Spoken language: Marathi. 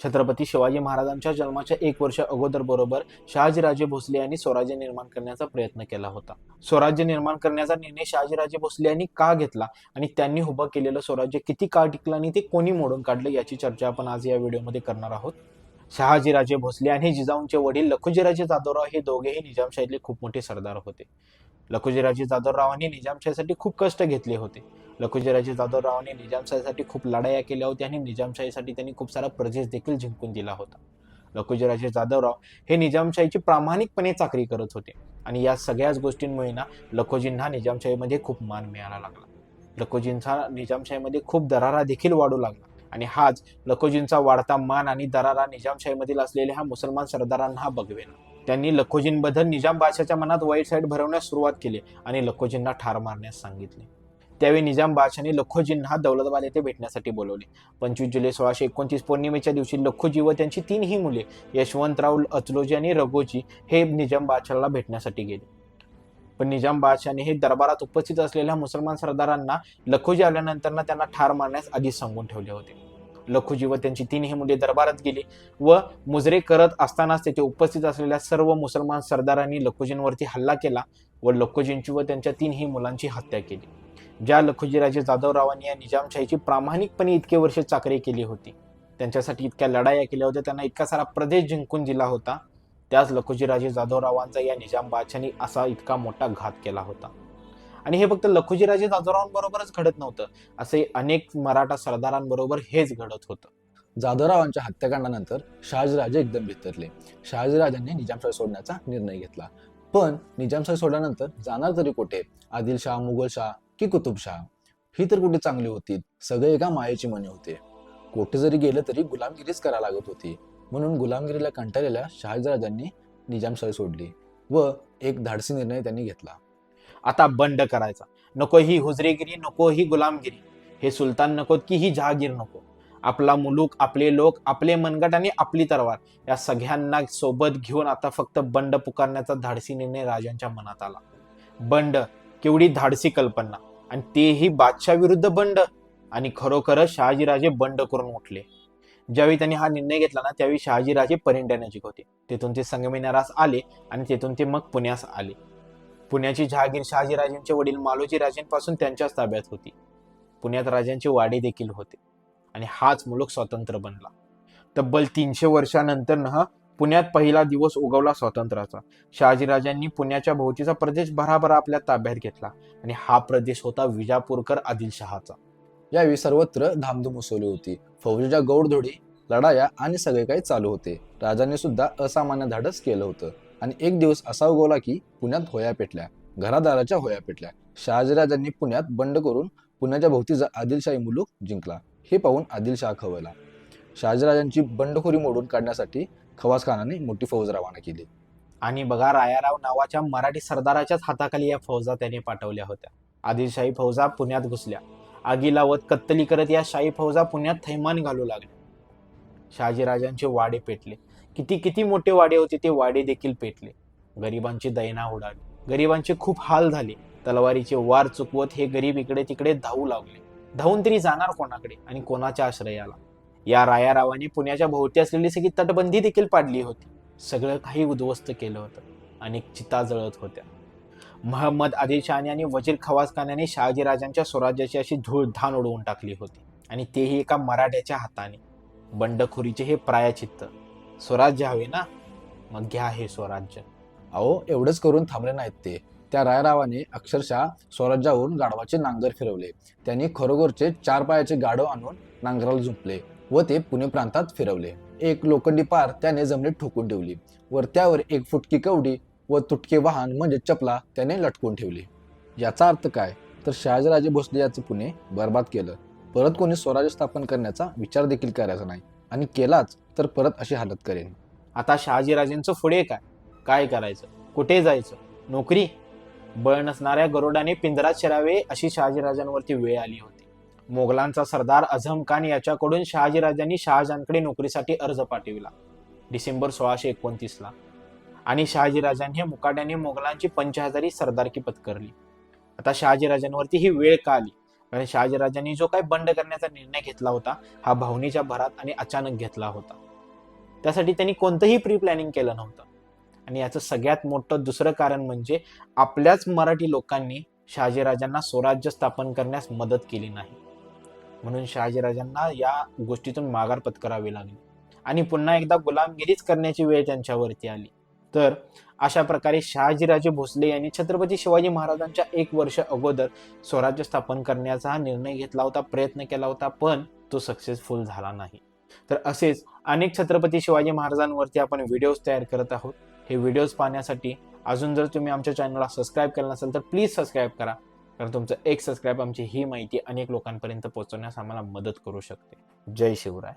छत्रपती शिवाजी महाराजांच्या जन्माच्या एक वर्ष अगोदर बरोबर शहाजीराजे भोसले यांनी स्वराज्य निर्माण करण्याचा प्रयत्न केला होता. स्वराज्य निर्माण करण्याचा निर्णय शहाजीराजे भोसले यांनी का घेतला आणि त्यांनी उभं केलेलं स्वराज्य किती काळ टिकलं आणि ते कोणी मोडून काढलं याची चर्चा आपण आज या व्हिडिओमध्ये करणार आहोत. शहाजीराजे भोसले आणि जिजाऊंचे वडील लखुजीराजे जाधवराव हे दोघेही निजामशाहीतले खूप मोठे सरदार होते. लखुजीराजे जाधवरावांनी निजामशाहीसाठी खूप कष्ट घेतले होते. लखुजीराजे जाधवरावांनी निजामशाहीसाठी खूप लढाया केल्या होत्या आणि निजामशाहीसाठी त्यांनी खूप सारा प्रदेश देखील जिंकून दिला होता. लखुजीराजे जाधवराव हे निजामशाहीची प्रामाणिकपणे चाकरी करत होते आणि या सगळ्याच गोष्टींमुळे ना लखोजींना निजामशाहीमध्ये खूप मान मिळायला लागला. लखोजींचा निजामशाहीमध्ये खूप दरारा देखील वाढू लागला आणि हाच लखोजींचा वाढता मान आणि दरारा निजामशाहीमधील असलेल्या हा मुसलमान सरदारांना हा बघवेना. त्यांनी लखोजींबद्दल निजाम बादशाच्या मनात वाईट साईड भरवण्यास सुरुवात केली आणि लखोजींना ठार मारण्यास सांगितले. त्यावेळी निजाम बादशाने लखोजींना दौलतबाद येथे भेटण्यासाठी बोलवले. पंचवीस जुलै सोळाशे एकोणतीस पौर्णिमेच्या दिवशी लखोजी व त्यांची तीनही मुले यशवंतराव अचलोजी आणि रघोजी हे निजाम बादशाला भेटण्यासाठी गेले. पण निजाम बादशाने हे दरबारात उपस्थित असलेल्या मुसलमान सरदारांना लखोजी आल्यानंतर त्यांना ठार मारण्यास आधीच सांगून ठेवले होते. लखुजी व त्यांची तीनही मुले दरबारात गेली व मुजरे करत असतानाच तेथे उपस्थित असलेल्या सर्व मुसलमान सरदारांनी लखुजींवरती हल्ला केला व लखोजींची व त्यांच्या तीनही मुलांची हत्या केली. ज्या लखुजीराजे जाधवरावांनी या निजामशाहीची प्रामाणिकपणे इतके वर्ष चाकरी केली होती त्यांच्यासाठी इतक्या लढाया केल्या होत्या त्यांना इतका सारा प्रदेश जिंकून दिला होता त्याच लखुजीराजे जाधवरावांचा या निजाम बादशाने असा इतका मोठा घात केला होता. आणि हे फक्त लखोजीराजे जाधवरावांबरोबरच घडत नव्हतं. असे अनेक मराठा सरदारांबरोबर हेच घडत होतं. जाधवरावांच्या हत्याकांडानंतर शहाजीराजे एकदम भितरले. शहाजीराजांनी निजामशाही सोडण्याचा निर्णय घेतला. पण निजामशाही सोडल्यानंतर जाणार तरी कुठे? आदिलशाह मुघलशाह की कुतुबशाह ही तर कुठे चांगली होती? सगळे एका मायेची मने होते. कुठे जरी गेलं तरी गुलामगिरीच करायला लागत होती. म्हणून गुलामगिरीला कंटाळलेल्या शहाजीराजांनी निजामशाही सोडली व एक धाडसी निर्णय त्यांनी घेतला. आता बंड करायचा. नको ही हुजरेगिरी नको ही गुलामगिरी. हे सुलतान नकोत की ही जहागीर नको. आपला मुलूक आपले लोक आपले मनगट आणि आपली तरवार या सगळ्यांना सोबत घेऊन आता फक्त बंड पुकारण्याचा धाडसी निर्णय राजांच्या मनात आला. बंड केवढी धाडसी कल्पना. आणि तेही बादशाह विरुद्ध बंड. आणि खरोखरच शहाजीराजे बंड करून उठले. ज्यावेळी त्यांनी हा निर्णय घेतला ना त्यावेळी शहाजीराजे परिंड्या नजीक होते. तेथून ते संगमेनारास आले आणि तेथून ते मग पुण्यास आले. पुण्याची जहागीर शहाजीराजेंचे वडील मालोजी राजेंपासून त्यांच्याच ताब्यात होती. पुण्यात राजांचे वाडे देखील होते आणि हाच मुलूक स्वतंत्र बनला. तब्बल तीनशे वर्षानंतर न पुण्यात पहिला दिवस उगवला स्वातंत्र्याचा. शहाजीराजांनी पुण्याच्या भोवतीचा प्रदेश भराभरा आपल्या ताब्यात घेतला आणि हा प्रदेश होता विजापूरकर आदिलशहाचा. यावेळी सर्वत्र धामधूम उसवली होती. फौजेच्या गौडधोडी लढाया आणि सगळे काही चालू होते. राजाने सुद्धा असामान्य धाडस केलं होतं. आणि एक दिवस असा उगवला की पुण्यात होया पेटल्या घरादाराच्या होया पेटल्या. शहाजीराजांनी पुण्यात बंड करून पुण्याच्या भोवतीचा आदिलशाही मुलूक जिंकला. हे पाहून आदिलशाह खवळला शहाजीराजांची बंडखोरी मोडून काढण्यासाठी खवास खानाने मोठी फौज रवाना केली. आणि बघा रायाराव नावाच्या मराठी सरदाराच्याच हाताखाली या फौजा त्याने पाठवल्या होत्या. आदिलशाही फौजा पुण्यात घुसल्या. आगी लावत कत्तली करत या शाही फौजा पुण्यात थैमान घालू लागल्या. शहाजीराजांचे वाडे पेटले. किती किती मोठे वाडे होते ते वाडे देखील पेटले. गरिबांची दैना उडाली. गरिबांचे खूप हाल झाले. तलवारीचे वार चुकवत हे गरीब इकडे तिकडे धावू लागले. धावून तरी जाणार कोणाकडे आणि कोणाच्या आश्रयाला? या रायारावाने पुण्याच्या भोवती असलेली सगळी तटबंदी देखील पाडली होती. सगळं काही उद्ध्वस्त केलं होतं. अनेक चिता जळत होत्या. महम्मद आदिलशहाने आणि वजीर खवासखान्याने शहाजीराजांच्या स्वराज्याची अशी धूळ धान उडवून टाकली होती. आणि तेही एका मराठ्याच्या हाताने. बंडखोरीचे हे प्रायचित्त. स्वराज्य हवे ना? मग घ्या हे स्वराज्य. अहो एवढंच करून थांबले नाहीत ते. त्या रायरावाने अक्षरशः स्वराज्यावरून गाढवाचे नांगर फिरवले. त्यांनी खरोखरचे चार पायाचे गाढव आणून नांगराला झुंपले व ते पुणे प्रांतात फिरवले. एक लोखंडी पार त्याने जमिनीत ठोकून ठेवली. वर त्यावर एक फुटकी कवडी व तुटके वाहन म्हणजे चपला त्याने लटकून ठेवली. याचा अर्थ काय? तर शहाजीराजे भोसले याचे पुणे बर्बाद केलं. परत कोणी स्वराज्य स्थापन करण्याचा विचार देखील करायचा नाही. आणि केलाच तर परत अशी हालत करेन. आता शहाजीराजेंचं पुढे काय? काय करायचं? कुठे जायचं? नोकरी? बळ नसणाऱ्या गरुडाने पिंजरात शिरावे अशी शहाजीराजांवरती वेळ आली होती. मोगलांचा सरदार अझम खान याच्याकडून शहाजीराजांनी शहाजहानकडे नोकरीसाठी अर्ज पाठविला. डिसेंबर सोळाशे एकोणतीसला. आणि शहाजीराजांनी मुकाट्याने मोगलांची पंचहजारी सरदारकी पत्करली. आता शहाजीराजांवरती ही वेळ का आली? कारण शहाजीराजांनी जो काही बंड करण्याचा निर्णय घेतला होता हा भावनेच्या भरात आणि अचानक घेतला होता. त्यासाठी त्यांनी कोणतंही प्री प्लॅनिंग केलं नव्हतं. आणि याचं सगळ्यात मोठं दुसरं कारण म्हणजे आपल्याच मराठी लोकांनी शहाजीराजांना स्वराज्य स्थापन करण्यास मदत केली नाही. म्हणून शहाजीराजांना या गोष्टीतून माघार पत्करावी लागली. आणि पुन्हा एकदा गुलामगिरीच करण्याची वेळ त्यांच्यावरती आली. तर अशा प्रकारे शहाजीराजे भोसले यांनी छत्रपती शिवाजी महाराजांच्या एक वर्ष अगोदर स्वराज्य स्थापन करण्याचा हा निर्णय घेतला होता प्रयत्न केला होता पण तो सक्सेसफुल झाला नाही. तर असेच अनेक छत्रपती शिवाजी महाराजांवरती आपण व्हिडिओज तयार करत आहोत. हे व्हिडिओज पाहण्यासाठी अजून जर तुम्ही आमच्या चॅनलला सबस्क्राईब केलं नसेल तर प्लीज सबस्क्राईब करा. कारण तुमचं एक सबस्क्राईब आमची ही माहिती अनेक लोकांपर्यंत पोहोचवण्यास आम्हाला मदत करू शकते. जय शिवराय.